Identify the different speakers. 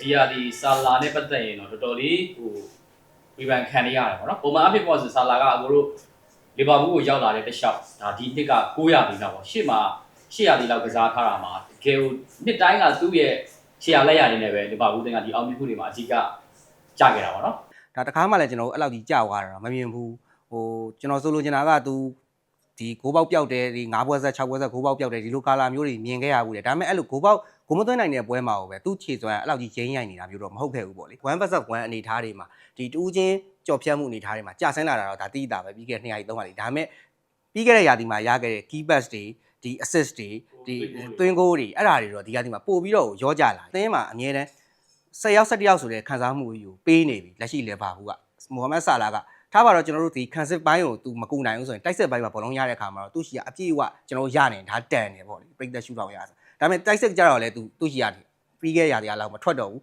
Speaker 1: ဒီဟာဒီဆာလာနဲ့ပတ်သက်ရင်တော့တော်တော်လေးဟိုဝေဖန်ခံရရတယ်ပေါ့နော်ပုံမှန်အဖြစ်ပေါ့ဆိုဆာလာကအကိုတို့လီဗာပူးကိုရောက်လာတဲ့တစ်လျှောက်ဒါဒီနှစ်က900ပြီလောက်ပေါ့ရှေ့မှာ800ပြီလောက်ကစားထားတာမှာတကယ်ကိုနှစ်တိုင်းကသူ့ရဲ့800လက်ရနေနဲ့ပဲလီဗာပူးတင်ကဒီအောင်မြင်မှုတွေမှာအကြီးကကြခဲ့တာပေါ့နော်
Speaker 2: ဒါတခါမှလည်းကျွန်တော်တို့အဲ့လောက်ကြီးကြောက်သွားတာမမြင်ဘူးဟိုကျွန်တော်ဆိုလိုချင်တာက तू ဒီဂိုးပေါက်ပြောက်တယ်ဒီ9ဘွဲဆက်6ဘွဲဆက်ဂိုးပေါက်ပြောက်တယ်ဒီလိုကာလာမျိုးတွေမြင်ခဲ့ရဘူးလေဒါပေမဲ့အဲ့လိုဂိုးပေါက်ဂိုးမသွင်းနိုင်တဲ့ပွဲမှာပဲသူ့ခြေစွမ်းအဲ့လောက်ကြီးရင်းရိုက်နေတာမျိုးတော့မဟုတ်ခဲ့ဘူးပေါ့လေ1 versus 1အနေထားတွေမှာဒီတူးချင်းကြော်ဖြတ်မှုအနေထားတွေမှာကြာဆင်းလာတာတော့ဒါတိတာပဲပြီးခဲ့တဲ့2ရာသီ3ရာသီဒါပေမဲ့ပြီးခဲ့တဲ့ရာသီမှာရခဲ့တဲ့ key pass တွေဒီ assist တွေဒီသွင်းဂိုးတွေအဲ့ဒါတွေတော့ဒီရာသီမှာပို့ပြီးတော့ရောကြလာအသင်းမှာအမြဲတမ်း10ယောက်17ယောက်ဆိုတဲ့ခံစားမှုကြီးကိုပေးနေပြီလက်ရှိလေဘာဘူးကမိုဟာမက်ဆာလာက ထားပါတော့ကျွန်တော်တို့ဒီခံစစ်ပိုင်းကို तू မကူနိုင်ဘူးဆိုရင်တိုက်စစ်ပိုင်းမှာဘောလုံးရတဲ့အခါမှာတော့သူ့ရှိကအပြည့်အဝကျွန်တော်တို့ရနေဒါတန်နေပေါ့လေပြိတ်သက်ရှူတော့ရဆိုဒါပေမဲ့တိုက်စစ်ကြတော့လေ तू သူ့ရှိရတယ်ပြီးခဲ့ရတရားလောက်မထွက်တော့ဘူး